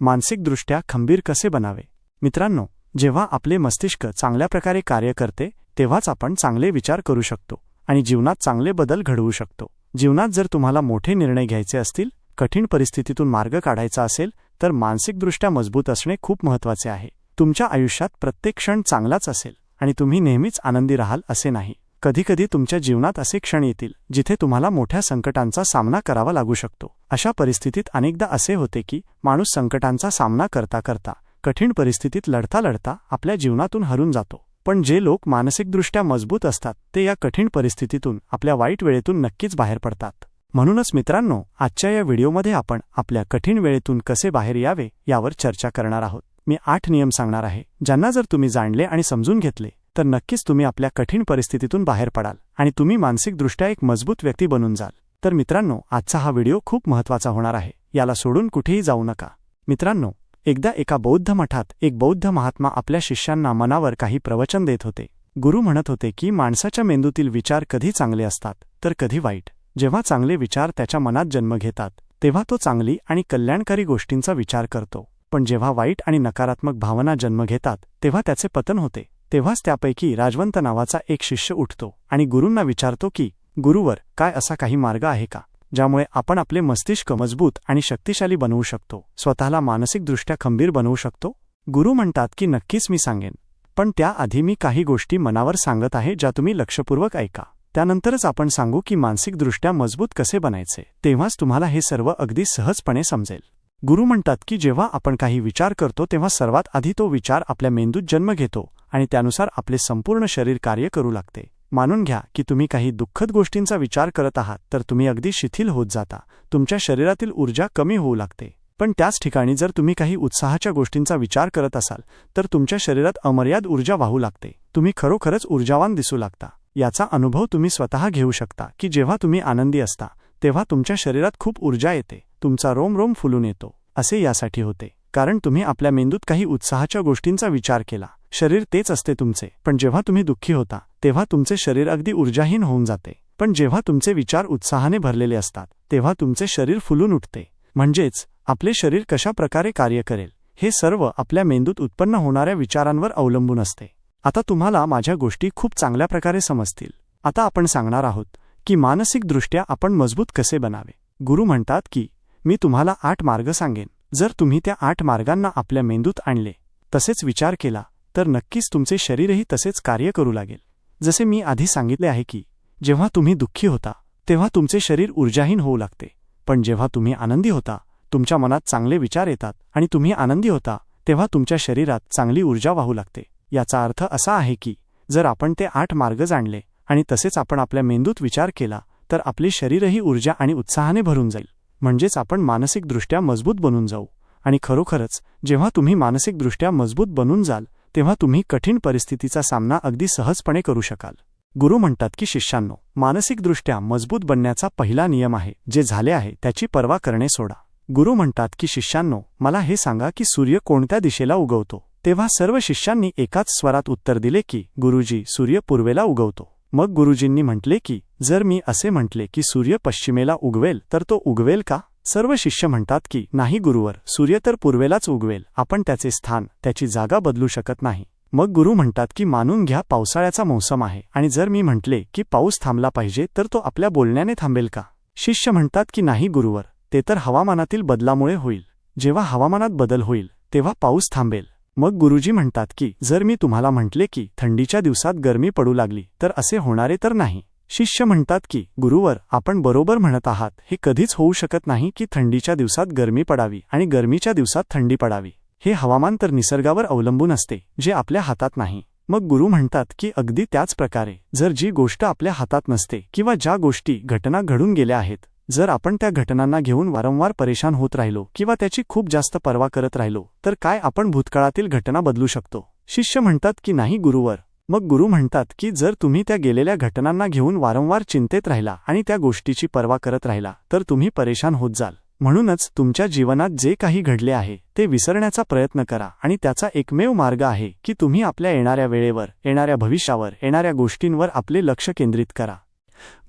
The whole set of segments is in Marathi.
मानसिकदृष्ट्या खंबीर कसे बनावे? मित्रांनो जेव्हा आपले मस्तिष्क चांगल्या प्रकारे कार्य करते तेव्हाच आपण चांगले विचार करू शकतो आणि जीवनात चांगले बदल घडवू शकतो. जीवनात जर तुम्हाला मोठे निर्णय घ्यायचे असतील कठीण परिस्थितीतून मार्ग काढायचा असेल तर मानसिकदृष्ट्या मजबूत असणे खूप महत्त्वाचे आहे. तुमच्या आयुष्यात प्रत्येक क्षण चांगलाच असेल आणि तुम्ही नेहमीच आनंदी राहाल असे नाही. कधीकधी तुमच्या जीवनात असे क्षण येतील जिथे तुम्हाला मोठ्या संकटांचा सामना करावा लागू शकतो. अशा परिस्थितीत अनेकदा असे होते की माणूस संकटांचा सामना करता करता कठीण परिस्थितीत लढता लढता आपल्या जीवनातून हरून जातो. पण जे लोक मानसिकदृष्ट्या मजबूत असतात ते या कठीण परिस्थितीतून आपल्या वाईट वेळेतून नक्कीच बाहेर पडतात. म्हणूनच मित्रांनो आजच्या या व्हिडिओमध्ये आपण आपल्या कठीण वेळेतून कसे बाहेर यावे यावर चर्चा करणार आहोत. मी आठ नियम सांगणार आहे ज्यांना जर तुम्ही जाणले आणि समजून घेतले तर नक्कीच तुम्ही आपल्या कठीण परिस्थितीतून बाहेर पडाल आणि तुम्ही मानसिकदृष्ट्या एक मजबूत व्यक्ती बनून जाल. तर मित्रांनो आजचा हा व्हिडिओ खूप महत्त्वाचा होणार आहे. याला सोडून कुठेही जाऊ नका. मित्रांनो एकदा एका बौद्ध मठात एक बौद्ध महात्मा आपल्या शिष्यांना मनावर काही प्रवचन देत होते. गुरु म्हणत होते की माणसाच्या मेंदूतील विचार कधी चांगले असतात तर कधी वाईट. जेव्हा चांगले विचार त्याच्या मनात जन्म घेतात तेव्हा तो चांगली आणि कल्याणकारी गोष्टींचा विचार करतो. पण जेव्हा वाईट आणि नकारात्मक भावना जन्म घेतात तेव्हा त्याचे पतन होते. तेव्हाच त्यापैकी राजवंत नावाचा एक शिष्य उठतो आणि गुरूंना विचारतो की गुरुवर काय असा काही मार्ग आहे का ज्यामुळे आपण आपले मस्तिष्क मजबूत आणि शक्तिशाली बनवू शकतो स्वतःला मानसिकदृष्ट्या खंबीर बनवू शकतो? गुरु म्हणतात की नक्कीच मी सांगेन. पण त्याआधी मी काही गोष्टी मनावर सांगत आहे ज्या तुम्ही लक्षपूर्वक ऐका. त्यानंतरच आपण सांगू की मानसिकदृष्ट्या मजबूत कसे बनायचे तेव्हाच तुम्हाला हे सर्व अगदी सहजपणे समजेल. गुरु म्हणतात की जेव्हा आपण काही विचार करतो तेव्हा सर्वात आधी तो विचार आपल्या मेंदूत जन्म घेतो आणि त्यानुसार आपले संपूर्ण शरीर कार्य करू लागते. मानून घ्या की तुम्ही काही दुःखद गोष्टींचा विचार करत आहात तर तुम्ही अगदी शिथिल होत जाता. तुमच्या शरीरातील ऊर्जा कमी होऊ लागते. पण त्याच ठिकाणी जर तुम्ही काही उत्साहाच्या गोष्टींचा विचार करत असाल तर तुमच्या शरीरात अमर्याद ऊर्जा वाहू लागते. तुम्ही खरोखरच ऊर्जावान दिसू लागता. याचा अनुभव तुम्ही स्वतः घेऊ शकता की जेव्हा तुम्ही आनंदी असता तेव्हा तुमच्या शरीरात खूप ऊर्जा येते. तुमचा रोम रोम फुलून येतो. असे यासाठी होते. कारण तुम्ही आपल्या मेंदूत काही उत्साहाच्या गोष्टींचा विचार केला. शरीर तेच असते तुमचे. पण जेव्हा तुम्ही दुःखी होता तेव्हा तुमचे शरीर अगदी ऊर्जाहीन होऊन जाते. पण जेव्हा तुमचे विचार उत्साहाने भरलेले असतात तेव्हा तुमचे शरीर फुलून उठते. म्हणजेच आपले शरीर कशा प्रकारे कार्य करेल हे सर्व आपल्या मेंदूत उत्पन्न होणाऱ्या विचारांवर अवलंबून असते. आता तुम्हाला माझ्या गोष्टी खूप चांगल्या प्रकारे समजतील. आता आपण सांगणार आहोत की मानसिकदृष्ट्या आपण मजबूत कसे बनावे. गुरु म्हणतात की मी तुम्हाला आठ मार्ग सांगेन. जर तुम्ही त्या आठ मार्गांना आपल्या मेंदूत आणले तसेच विचार केला तर नक्कीच तुमचे शरीरही तसेच कार्य करू लागेल. जसे मी आधी सांगितले आहे की जेव्हा तुम्ही दुःखी होता तेव्हा तुमचे शरीर ऊर्जाहीन होऊ लागते. पण जेव्हा तुम्ही आनंदी होता तुमच्या मनात चांगले विचार येतात आणि तुम्ही आनंदी होता तेव्हा तुमच्या शरीरात चांगली ऊर्जा वाहू लागते. याचा अर्थ असा आहे की जर आपण ते आठ मार्ग जाणले आणि तसेच आपण आपल्या मेंदूत विचार केला तर आपली शरीरही ऊर्जा आणि उत्साहाने भरून जाईल. म्हणजेच आपण मानसिकदृष्ट्या मजबूत बनून जाऊ. आणि खरोखरच जेव्हा तुम्ही मानसिकदृष्ट्या मजबूत बनून जाल तेव्हा तुम्ही कठीण परिस्थितीचा सामना अगदी सहजपणे करू शकाल. गुरु म्हणतात की शिष्यांनो मानसिकदृष्ट्या मजबूत बनण्याचा पहिला नियम आहे जे झाले आहे त्याची पर्वा करणे सोडा. गुरु म्हणतात की शिष्यांनो मला हे सांगा की सूर्य कोणत्या दिशेला उगवतो? तेव्हा सर्व शिष्यांनी एकाच स्वरात उत्तर दिले की गुरुजी सूर्य पूर्वेला उगवतो. मग गुरुजींनी म्हटले की जर मी असे म्हटले की सूर्य पश्चिमेला उगवेल तर तो उगवेल का? सर्व शिष्य म्हणतात की नाही गुरुवर सूर्य तर पूर्वेलाच उगवेल आपण त्याचे स्थान त्याची जागा बदलू शकत नाही. मग गुरु म्हणतात की मानून घ्या पावसाळ्याचा मौसम आहे आणि जर मी म्हटले की पाऊस थांबला पाहिजे तर तो आपल्या बोलण्याने थांबेल का? शिष्य म्हणतात की नाही गुरुवर ते तर हवामानातील बदलामुळे होईल. जेव्हा हवामानात बदल होईल तेव्हा पाऊस थांबेल. मग गुरुजी म्हणतात की जर मी तुम्हाला म्हटले की थंडीच्या दिवसात गरमी पडू लागली तर असे होणारे तर नाही. शिष्य म्हणतात की गुरुवर आपण बरोबर म्हणत आहात हे कधीच होऊ शकत नाही की थंडीच्या दिवसात गरमी पडावी आणि गरमीच्या दिवसात थंडी पडावी. हे हवामान तर निसर्गावर अवलंबून असते जे आपल्या हातात नाही. मग गुरु म्हणतात की अगदी त्याच प्रकारे जर जी गोष्ट आपल्या हातात नसते किंवा ज्या गोष्टी घटना घडून गेल्या आहेत जर आपण त्या घटनांना घेऊन वारंवार परेशान होत राहिलो किंवा त्याची खूप जास्त पर्वा करत राहिलो तर काय आपण भूतकाळातील घटना बदलू शकतो? शिष्य म्हणतात की नाही गुरुवर. मग गुरु म्हणतात की जर तुम्ही त्या गेलेल्या घटनांना घेऊन वारंवार चिंतेत राहिला आणि त्या गोष्टीची पर्वा करत राहिला तर तुम्ही परेशान होत जाल. म्हणूनच तुमच्या जीवनात जे काही घडले आहे ते विसरण्याचा प्रयत्न करा आणि त्याचा एकमेव मार्ग आहे की तुम्ही आपल्या येणाऱ्या वेळेवर येणाऱ्या भविष्यावर येणाऱ्या गोष्टींवर आपले लक्ष केंद्रित करा.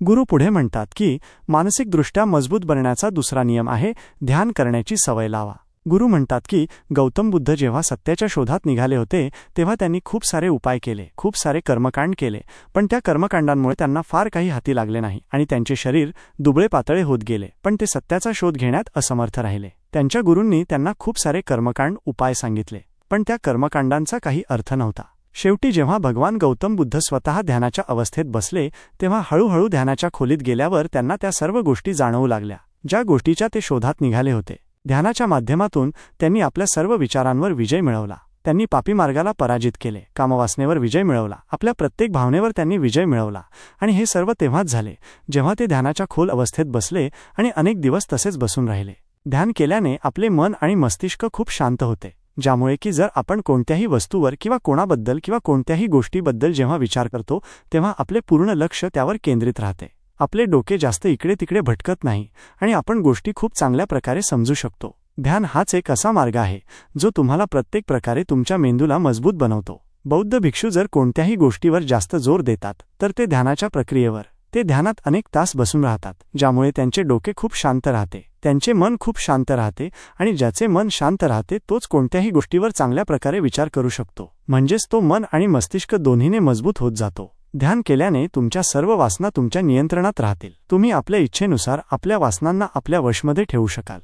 गुरु पुढे म्हणतात की मानसिकदृष्ट्या मजबूत बनण्याचा दुसरा नियम आहे ध्यान करण्याची सवय लावा. गुरु म्हणतात की गौतम बुद्ध जेव्हा सत्याच्या शोधात निघाले होते तेव्हा त्यांनी खूप सारे उपाय केले खूप सारे कर्मकांड केले पण त्या कर्मकांडांमुळे त्यांना फार काही हाती लागले नाही आणि त्यांचे शरीर दुबळे पातळे होत गेले पण ते सत्याचा शोध घेण्यात असमर्थ राहिले. त्यांच्या गुरूंनी त्यांना खूप सारे कर्मकांड उपाय सांगितले पण त्या कर्मकांडांचा काही अर्थ नव्हता. शेवटी जेव्हा भगवान गौतम बुद्ध स्वतः ध्यानाच्या अवस्थेत बसले तेव्हा हळूहळू ध्यानाच्या खोलीत गेल्यावर त्यांना त्या सर्व गोष्टी जाणवू लागल्या ज्या गोष्टीच्या ते शोधात निघाले होते. ध्यानाच्या माध्यमातून त्यांनी आपल्या सर्व विचारांवर विजय मिळवला. त्यांनी पापी मार्गाला पराजित केले कामवासनेवर विजय मिळवला आपल्या प्रत्येक भावनेवर त्यांनी विजय मिळवला आणि हे सर्व तेव्हाच झाले जेव्हा ते ध्यानाच्या खोल अवस्थेत बसले आणि अनेक दिवस तसेच बसून राहिले. ध्यान केल्याने आपले मन आणि मस्तिष्क खूप शांत होते. ज्यामुळे की जर आपण कोणत्याही वस्तूवर किंवा कोणाबद्दल किंवा कोणत्याही गोष्टीबद्दल जेव्हा विचार करतो तेव्हा आपले पूर्ण लक्ष त्यावर केंद्रित राहते. आपले डोके जास्त इकडे तिकडे भटकत नाही आणि आपण गोष्टी खूप चांगल्या प्रकारे समजू शकतो. ध्यान हाच एक असा मार्ग आहे जो तुम्हाला प्रत्येक प्रकारे तुमच्या मेंदूला मजबूत बनवतो. बौद्ध भिक्षू जर कोणत्याही गोष्टीवर जास्त जोर देतात तर ते ध्यानाच्या प्रक्रियेवर ते ध्यानात अनेक तास बसून राहतात ज्यामुळे त्यांचे डोके खूप शांत राहते. त्यांचे मन खूप शांत राहते आणि ज्याचे मन शांत राहते तोच कोणत्याही गोष्टीवर चांगल्या प्रकारे विचार करू शकतो. म्हणजेच तो मन आणि मस्तिष्क दोन्हीने मजबूत होत जातो. ध्यान केल्याने तुमच्या सर्व वासना तुमच्या नियंत्रणात राहतील. तुम्ही आपल्या इच्छेनुसार आपल्या वासनांना आपल्या वशमध्ये ठेवू शकाल.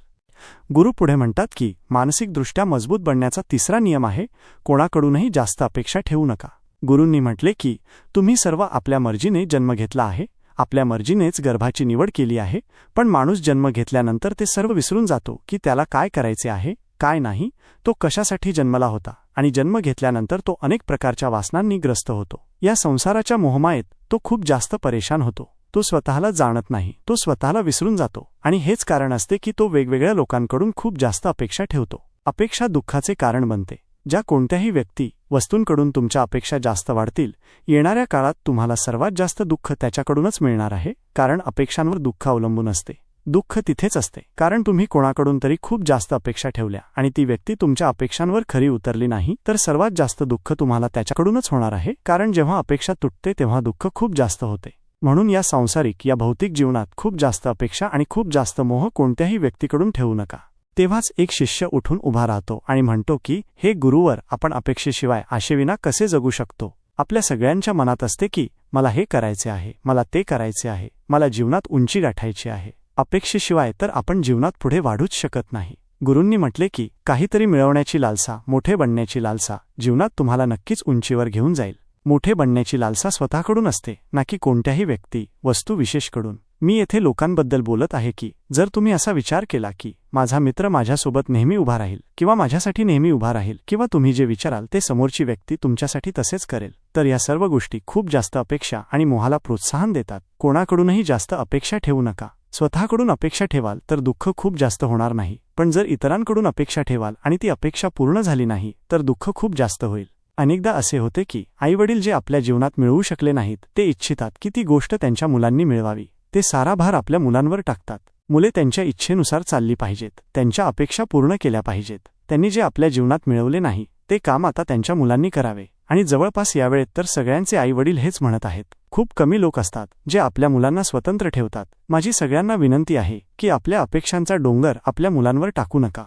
गुरु पुढे म्हणतात की मानसिकदृष्ट्या मजबूत बनण्याचा तिसरा नियम आहे कोणाकडूनही जास्त अपेक्षा ठेवू नका. गुरूंनी म्हटले की तुम्ही सर्व आपल्या मर्जीने जन्म घेतला आहे आपल्या मर्जीनेच गर्भाची निवड केली आहे पण माणूस जन्म घेतल्यानंतर ते सर्व विसरून जातो की त्याला काय करायचे आहे काय नाही तो कशासाठी जन्मला होता आणि जन्म घेतल्यानंतर तो अनेक प्रकारच्या वासनांनी ग्रस्त होतो. या संसाराच्या मोहमायेत तो खूप जास्त परेशान होतो. तो स्वतःला जाणत नाही तो स्वतःला विसरून जातो आणि हेच कारण असते की तो वेगवेगळ्या लोकांकडून खूप जास्त अपेक्षा ठेवतो. अपेक्षा दुःखाचे कारण बनते. ज्या कोणत्याही व्यक्ती वस्तूंकडून तुमच्या अपेक्षा जास्त वाढतील येणाऱ्या काळात तुम्हाला सर्वात जास्त दुःख त्याच्याकडूनच मिळणार आहे कारण अपेक्षांवर दुःख अवलंबून असते. दुःख तिथेच असते कारण तुम्ही कोणाकडून तरी खूप जास्त अपेक्षा ठेवल्या आणि ती व्यक्ती तुमच्या अपेक्षांवर खरी उतरली नाही तर सर्वात जास्त दुःख तुम्हाला त्याच्याकडूनच होणार आहे कारण जेव्हा अपेक्षा तुटते तेव्हा दुःख खूप जास्त होते. म्हणून या सांसारिक या भौतिक जीवनात खूप जास्त अपेक्षा आणि खूप जास्त मोह कोणत्याही व्यक्तीकडून ठेवू नका. तेव्हाच एक शिष्य उठून उभा राहतो आणि म्हणतो की हे गुरुवर आपण अपेक्षेशिवाय आशेविना कसे जगू शकतो? आपल्या सगळ्यांच्या मनात असते की मला हे करायचे आहे मला ते करायचे आहे मला जीवनात उंची गाठायची आहे. अपेक्षेशिवाय तर आपण जीवनात पुढे वाढूच शकत नाही. गुरूंनी म्हटले की काहीतरी मिळवण्याची लालसा मोठे बनण्याची लालसा जीवनात तुम्हाला नक्कीच उंचीवर घेऊन जाईल. मोठे बनण्याची लालसा स्वतःकडून असते ना की कोणत्याही व्यक्ती वस्तू विशेषकडून. मी येथे लोकांबद्दल बोलत आहे की जर तुम्ही असा विचार केला की माझा मित्र माझ्यासोबत नेहमी उभा राहील किंवा माझ्यासाठी नेहमी उभा राहील किंवा तुम्ही जे विचाराल ते समोरची व्यक्ती तुमच्यासाठी तसेच करेल तर या सर्व गोष्टी खूप जास्त अपेक्षा आणि मोहाला प्रोत्साहन देतात. कोणाकडूनही जास्त अपेक्षा ठेवू नका. स्वतःकडून अपेक्षा ठेवाल तर दुःख खूप जास्त होणार नाही पण जर इतरांकडून अपेक्षा ठेवाल आणि ती अपेक्षा पूर्ण झाली नाही तर दुःख खूप जास्त होईल. अनेकदा असे होते की आईवडील जे आपल्या जीवनात मिळवू शकले नाहीत ते इच्छितात की ती गोष्ट त्यांच्या मुलांनी मिळवावी. ते सारा भार आपल्या मुलांवर टाकतात. मुले त्यांच्या इच्छेनुसार चालली पाहिजेत. त्यांच्या अपेक्षा पूर्ण केल्या पाहिजेत. त्यांनी जे आपल्या जीवनात मिळवले नाही ते काम आता त्यांच्या मुलांनी करावे. आणि जवळपास यावेळेत तर सगळ्यांचे आई वडील हेच म्हणत आहेत. खूप कमी लोक असतात जे आपल्या मुलांना स्वतंत्र ठेवतात. माझी सगळ्यांना विनंती आहे की आपल्या अपेक्षांचा डोंगर आपल्या मुलांवर टाकू नका.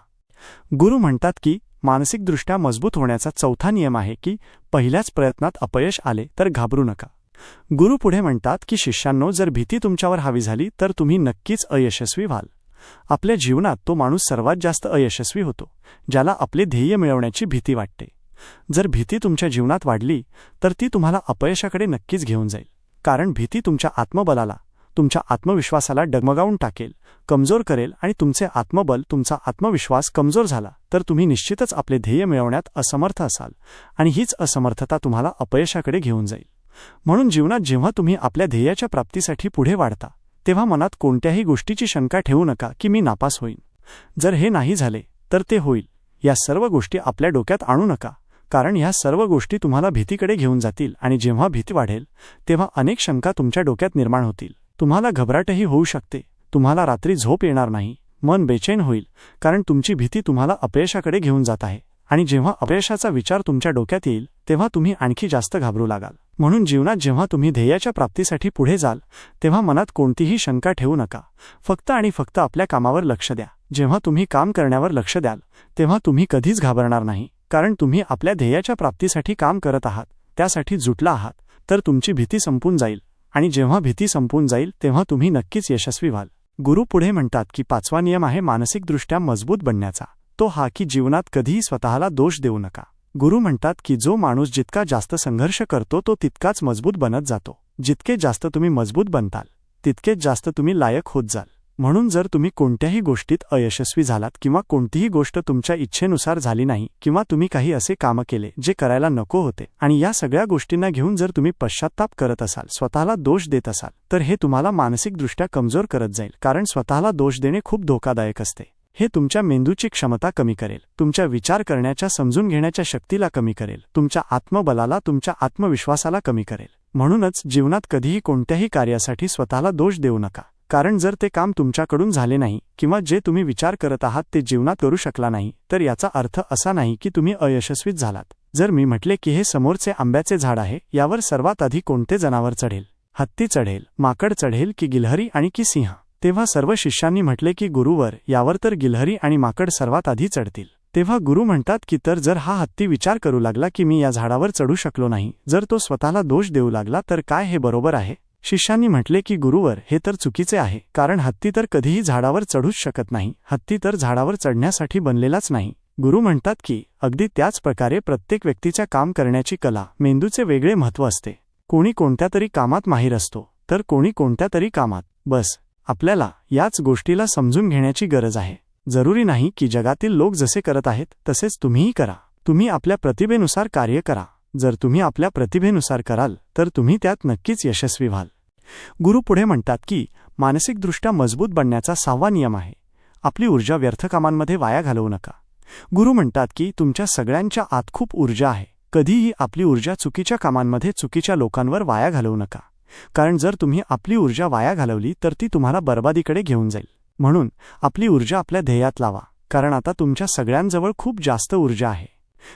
गुरु म्हणतात की मानसिकदृष्ट्या मजबूत होण्याचा चौथा नियम आहे की पहिल्याच प्रयत्नात अपयश आले तर घाबरू नका. गुरु पुढे म्हणतात की शिष्यांनो जर भीती तुमच्यावर हावी झाली तर तुम्ही नक्कीच अयशस्वी व्हाल. आपल्या जीवनात तो माणूस सर्वात जास्त अयशस्वी होतो ज्याला आपले ध्येय मिळवण्याची भीती वाटते. जर भीती तुमच्या जीवनात वाढली तर ती तुम्हाला अपयशाकडे नक्कीच घेऊन जाईल. कारण भीती तुमच्या आत्मबलाला तुमच्या आत्मविश्वासाला डगमगावून टाकेल कमजोर करेल आणि तुमचे आत्मबल तुमचा आत्मविश्वास कमजोर झाला तर तुम्ही निश्चितच आपले ध्येय मिळवण्यात असमर्थ असाल आणि हीच असमर्थता तुम्हाला अपयशाकडे घेऊन जाईल. म्हणून जीवनात जेव्हा तुम्ही आपल्या ध्येयाच्या प्राप्तीसाठी पुढे वाढता तेव्हा मनात कोणत्याही गोष्टीची शंका ठेवू नका की मी नापास होईन. जर हे नाही झाले तर ते होईल. या सर्व गोष्टी आपल्या डोक्यात आणू नका कारण ह्या सर्व गोष्टी तुम्हाला भीतीकडे घेऊन जातील आणि जेव्हा भीती वाढेल तेव्हा अनेक शंका तुमच्या डोक्यात निर्माण होतील. तुम्हाला घबराटही होऊ शकते. तुम्हाला रात्री झोप येणार नाही. मन बेचैन होईल कारण तुमची भीती तुम्हाला अपयशाकडे घेऊन जात आहे. आणि जेव्हा अपयशाचा विचार तुमच्या डोक्यात येईल तेव्हा तुम्ही आणखी जास्त घाबरू लागाल. म्हणून जीवनात जेव्हा तुम्ही ध्येयाच्या प्राप्तीसाठी पुढे जाल तेव्हा मनात कोणतीही शंका ठेवू नका. फक्त आणि फक्त आपल्या कामावर लक्ष द्या. जेव्हा तुम्ही काम करण्यावर लक्ष द्याल तेव्हा तुम्ही कधीच घाबरणार नाही कारण तुम्ही आपल्या ध्येयाच्या प्राप्तीसाठी काम करत आहात त्यासाठी जुटला आहात तर तुमची भीती संपून जाईल. आणि जेव्हा भीती संपून जाईल तेव्हा तुम्ही नक्कीच यशस्वी व्हाल. गुरु पुढे म्हणतात की पाचवा नियम आहे मानसिकदृष्ट्या मजबूत बनण्याचा. तो हा की जीवनात कधीही स्वतःला दोष देऊ नका. गुरु म्हणतात की जो माणूस जितका जास्त संघर्ष करतो तो तितकाच मजबूत बनत जातो. जितके जास्त तुम्ही मजबूत बनताल तितकेच जास्त तुम्ही लायक होत जाल. म्हणून जर तुम्ही कोणत्याही गोष्टीत अयशस्वी झालात किंवा कोणतीही गोष्ट तुमच्या इच्छेनुसार झाली नाही किंवा तुम्ही काही असे कामं केले जे करायला नको होते आणि या सगळ्या गोष्टींना घेऊन जर तुम्ही पश्चाताप करत असाल स्वतःला दोष देत असाल तर हे तुम्हाला मानसिकदृष्ट्या कमजोर करत जाईल कारण स्वतःला दोष देणे खूप धोकादायक असते. हे तुमच्या मेंदूची क्षमता कमी करेल. तुमच्या विचार करण्याच्या समजून घेण्याच्या शक्तीला कमी करेल. तुमच्या आत्मबलाला तुमच्या आत्मविश्वासाला कमी करेल. म्हणूनच जीवनात कधीही कोणत्याही कार्यासाठी स्वतःला दोष देऊ नका. कारण जर ते काम तुमच्याकडून झाले नाही किंवा जे तुम्ही विचार करत आहात ते जीवनात करू शकला नाही तर याचा अर्थ असा नाही की तुम्ही अयशस्वीच झालात. जर मी म्हटले की हे समोरचे आंब्याचे झाड आहे यावर सर्वात आधी कोणते जनावर चढेल? हत्ती चढेल माकड चढेल की गिलहरी आणि की सिंह? तेव्हा सर्व शिष्यांनी म्हटले की गुरुवर यावर तर गिलहरी आणि माकड सर्वात आधी चढतील. तेव्हा गुरु म्हणतात की तर जर हा हत्ती विचार करू लागला की मी या झाडावर चढू शकलो नाही जर तो स्वतःला दोष देऊ लागला तर काय हे बरोबर आहे? शिष्यांनी म्हटले की गुरुवर हे तर चुकीचे आहे कारण हत्ती तर कधीही झाडावर चढूच शकत नाही हत्ती तर झाडावर चढण्यासाठी बनलेलाच नाही. गुरु म्हणतात की अगदी त्याच प्रकारे प्रत्येक व्यक्तीच्या काम करण्याची कला मेंदूचे वेगळे महत्त्व असते. कोणी कोणत्या तरी कामात माहीर असतो तर कोणी कोणत्या तरी कामात. बस. आपल्याला याच गोष्टीला समजून घेण्याची गरज आहे. जरुरी नाही की जगातील लोक जसे करत आहेत तसेच तुम्हीही करा. तुम्ही आपल्या प्रतिभेनुसार कार्य करा. जर तुम्ही आपल्या प्रतिभेनुसार कराल तर तुम्ही त्यात नक्कीच यशस्वी व्हाल. गुरु पुढे म्हणतात की मानसिकदृष्ट्या मजबूत बनण्याचा सहावा नियम आहे. आपली ऊर्जा व्यर्थ कामांमध्ये वाया घालवू नका. गुरु म्हणतात की तुमच्या सगळ्यांच्या आत खूप ऊर्जा आहे. कधीही आपली ऊर्जा चुकीच्या कामांमध्ये चुकीच्या लोकांवर वाया घालवू नका. कारण जर तुम्ही आपली ऊर्जा वाया घालवली तर ती तुम्हाला बर्बादीकडे घेऊन जाईल. म्हणून आपली ऊर्जा आपल्या ध्येयात लावा. कारण आता तुमच्या सगळ्यांजवळ खूप जास्त ऊर्जा आहे.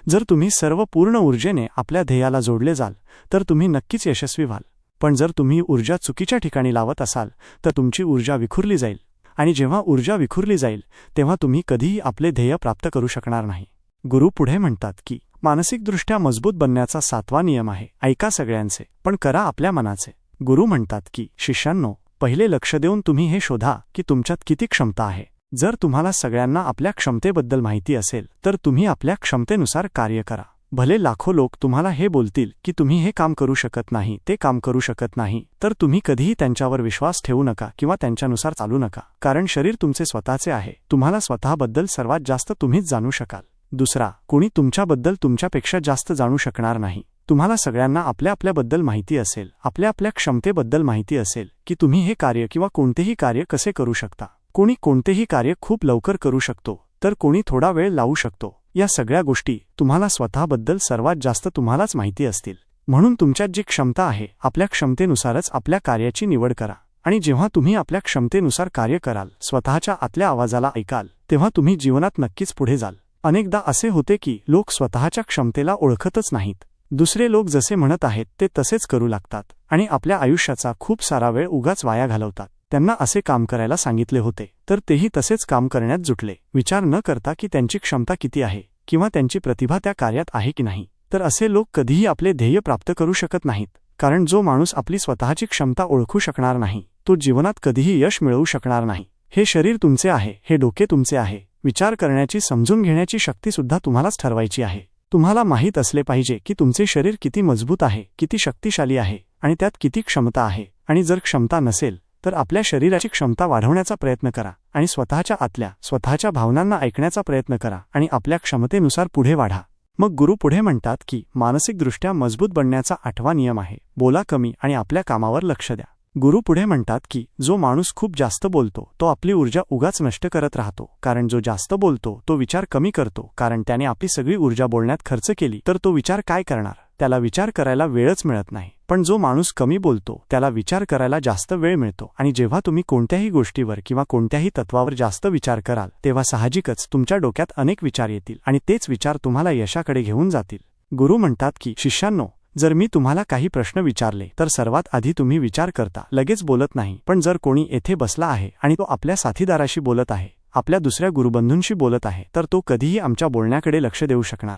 जर तुम्ही सर्व पूर्ण ऊर्जेने आपल्या ध्येयाला जोडले जाल तर तुम्ही नक्कीच यशस्वी व्हाल. पण जर तुम्ही ऊर्जा चुकीच्या ठिकाणी लावत असाल तर तुमची ऊर्जा विखुरली जाईल. आणि जेव्हा ऊर्जा विखुरली जाईल तेव्हा तुम्ही कधीही आपले ध्येय प्राप्त करू शकणार नाही. गुरु पुढे म्हणतात की मानसिकदृष्ट्या मजबूत बनण्याचा सातवा नियम आहे. ऐका सगळ्यांचे पण करा आपल्या मनाचे. गुरु म्हणतात की शिष्यांनो पहिले लक्ष देऊन तुम्ही हे शोधा की तुमच्यात किती क्षमता आहे. जर तुम्हाला सगळ्यांना आपल्या क्षमतेबद्दल माहिती असेल तर तुम्ही आपल्या क्षमतेनुसार कार्य करा. भले लाखो लोक तुम्हाला हे बोलतील की तुम्ही हे काम करू शकत नाही ते काम करू शकत नाही तर तुम्ही कधीही त्यांच्यावर विश्वास ठेवू नका किंवा त्यांच्यानुसार चालू नका. कारण शरीर तुमचे स्वतःचे आहे. तुम्हाला स्वतःबद्दल सर्वात जास्त तुम्हीच जाणू शकाल. दुसरा कोणी तुमच्याबद्दल तुमच्यापेक्षा जास्त जाणू शकणार नाही. तुम्हाला सगळ्यांना आपल्या आपल्याबद्दल माहिती असेल. आपल्या आपल्या क्षमतेबद्दल माहिती असेल की तुम्ही हे कार्य किंवा कोणतेही कार्य कसे करू शकता. कोणी कोणतेही कार्य खूप लवकर करू शकतो तर कोणी थोडा वेळ लावू शकतो. या सगळ्या गोष्टी तुम्हाला स्वतःबद्दल सर्वात जास्त तुम्हालाच माहिती असतील. म्हणून तुमच्यात जी क्षमता आहे आपल्या क्षमतेनुसारच आपल्या कार्याची निवड करा. आणि जेव्हा तुम्ही आपल्या क्षमतेनुसार कार्य कराल स्वतःच्या आतल्या आवाजाला ऐकाल तेव्हा तुम्ही जीवनात नक्कीच पुढे जाल. अनेकदा असे होते की लोक स्वतःच्या क्षमतेला ओळखतच नाहीत. दुसरे लोक जसे म्हणत आहेत ते तसेच करू लागतात आणि आपल्या आयुष्याचा खूप सारा वेळ उगाच वाया घालवतात. त्यांना असे काम करायला सांगितले होते तर तेही तसेच काम करण्यात जुटले. विचार न करता की त्यांची क्षमता किती आहे किंवा त्यांची प्रतिभा त्या कार्यात आहे की नाही तर असे लोक कधीही आपले ध्येय प्राप्त करू शकत नाहीत. कारण जो माणूस आपली स्वतःची क्षमता ओळखू शकणार नाही तो जीवनात कधीही यश मिळवू शकणार नाही. हे शरीर तुमचे आहे हे डोके तुमचे आहे. विचार करण्याची समजून घेण्याची शक्ती सुद्धा तुम्हालाच ठरवायची आहे. तुम्हाला माहीत असले पाहिजे की तुमचे शरीर किती मजबूत आहे किती शक्तिशाली आहे आणि त्यात किती क्षमता आहे. आणि जर क्षमता नसेल तर आपल्या शरीराची क्षमता वाढवण्याचा प्रयत्न करा आणि स्वतःच्या आतल्या स्वतःच्या भावनांना ऐकण्याचा प्रयत्न करा आणि आपल्या क्षमतेनुसार पुढे वाढा. मग गुरु पुढे म्हणतात की मानसिकदृष्ट्या मजबूत बनण्याचा आठवा नियम आहे. बोला कमी आणि आपल्या कामावर लक्ष द्या. गुरु पुढे म्हणतात की जो माणूस खूप जास्त बोलतो तो आपली ऊर्जा उगाच नष्ट करत राहतो. कारण जो जास्त बोलतो तो विचार कमी करतो. कारण त्याने आपली सगळी ऊर्जा बोलण्यात खर्च केली तर तो विचार काय करणार? त्याला विचार करायला वेळच मिळत नाही. पण जो माणूस कमी बोलतो त्याला विचार करायला जास्त वेळ मिळतो. आणि जेव्हा तुम्ही कोणत्याही गोष्टीवर किंवा कोणत्याही तत्वावर जास्त विचार कराल तेव्हा साहजिकच तुमच्या डोक्यात अनेक विचार येतील आणि तेच विचार तुम्हाला यशाकडे घेऊन जातील. गुरु म्हणतात की शिष्यांनो जर मी तुम्हाला काही प्रश्न विचारले तर सर्वात आधी तुम्ही विचार करता. लगेच बोलत नाही. पण जर कोणी येथे बसला आहे आणि तो आपल्या साथीदाराशी बोलत आहे आपल्या दुसऱ्या गुरुबंधूंशी बोलत आहे तर तो कधीही आमच्या बोलण्याकडे लक्ष देऊ शकणार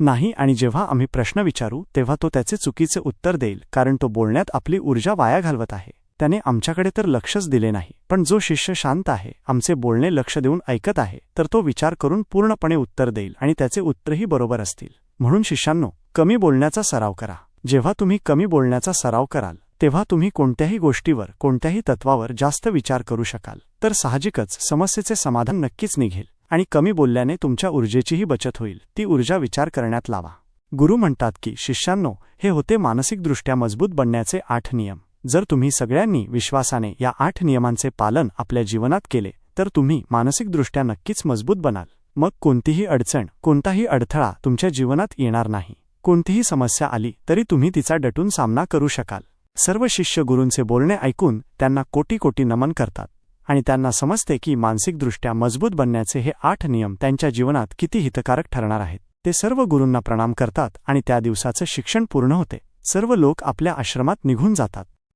नाही आणि जेव्हा आम्ही प्रश्न विचारू तेव्हा तो त्याचे चुकीचे उत्तर देईल कारण तो बोलण्यात आपली ऊर्जा वाया घालवत आहे. त्याने आमच्याकडे तर लक्षच दिले नाही पण जो शिष्य शांत आहे आमचे बोलणे लक्ष देऊन ऐकत आहे तर तो विचार करून पूर्णपणे उत्तर देईल आणि त्याचे उत्तरही बरोबर असतील. म्हणून शिष्यांनो कमी बोलण्याचा सराव करा. जेव्हा तुम्ही कमी बोलण्याचा सराव कराल तेव्हा तुम्ही कोणत्याही गोष्टीवर कोणत्याही तत्वावर जास्त विचार करू शकाल. तर साहजिकच समस्येचे समाधान नक्कीच निघेल आणि कमी बोलल्याने तुमच्या ऊर्जेचीही बचत होईल. ती ऊर्जा विचार करण्यात लावा. गुरु म्हणतात की शिष्यांनो हे होते मानसिकदृष्ट्या मजबूत बनण्याचे आठ नियम. जर तुम्ही सगळ्यांनी विश्वासाने या आठ नियमांचे पालन आपल्या जीवनात केले तर तुम्ही मानसिकदृष्ट्या नक्कीच मजबूत बनाल. मग कोणतीही अडचण कोणताही अडथळा तुमच्या जीवनात येणार नाही. कोणतीही समस्या आली तरी तुम्ही तिचा डटून सामना करू शकाल. सर्व शिष्य गुरूंचे बोलणे ऐकून त्यांना कोटी कोटी नमन करतात आणि त्यांना समजते की मानसिकदृष्ट्या मजबूत बनण्याचे हे आठ नियम त्यांच्या जीवनात किती हितकारक ठरणार आहेत. ते सर्व गुरूंना प्रणाम करतात आणि त्या दिवसाचं शिक्षण पूर्ण होते. सर्व लोक आपल्या आश्रमात निघून जातात.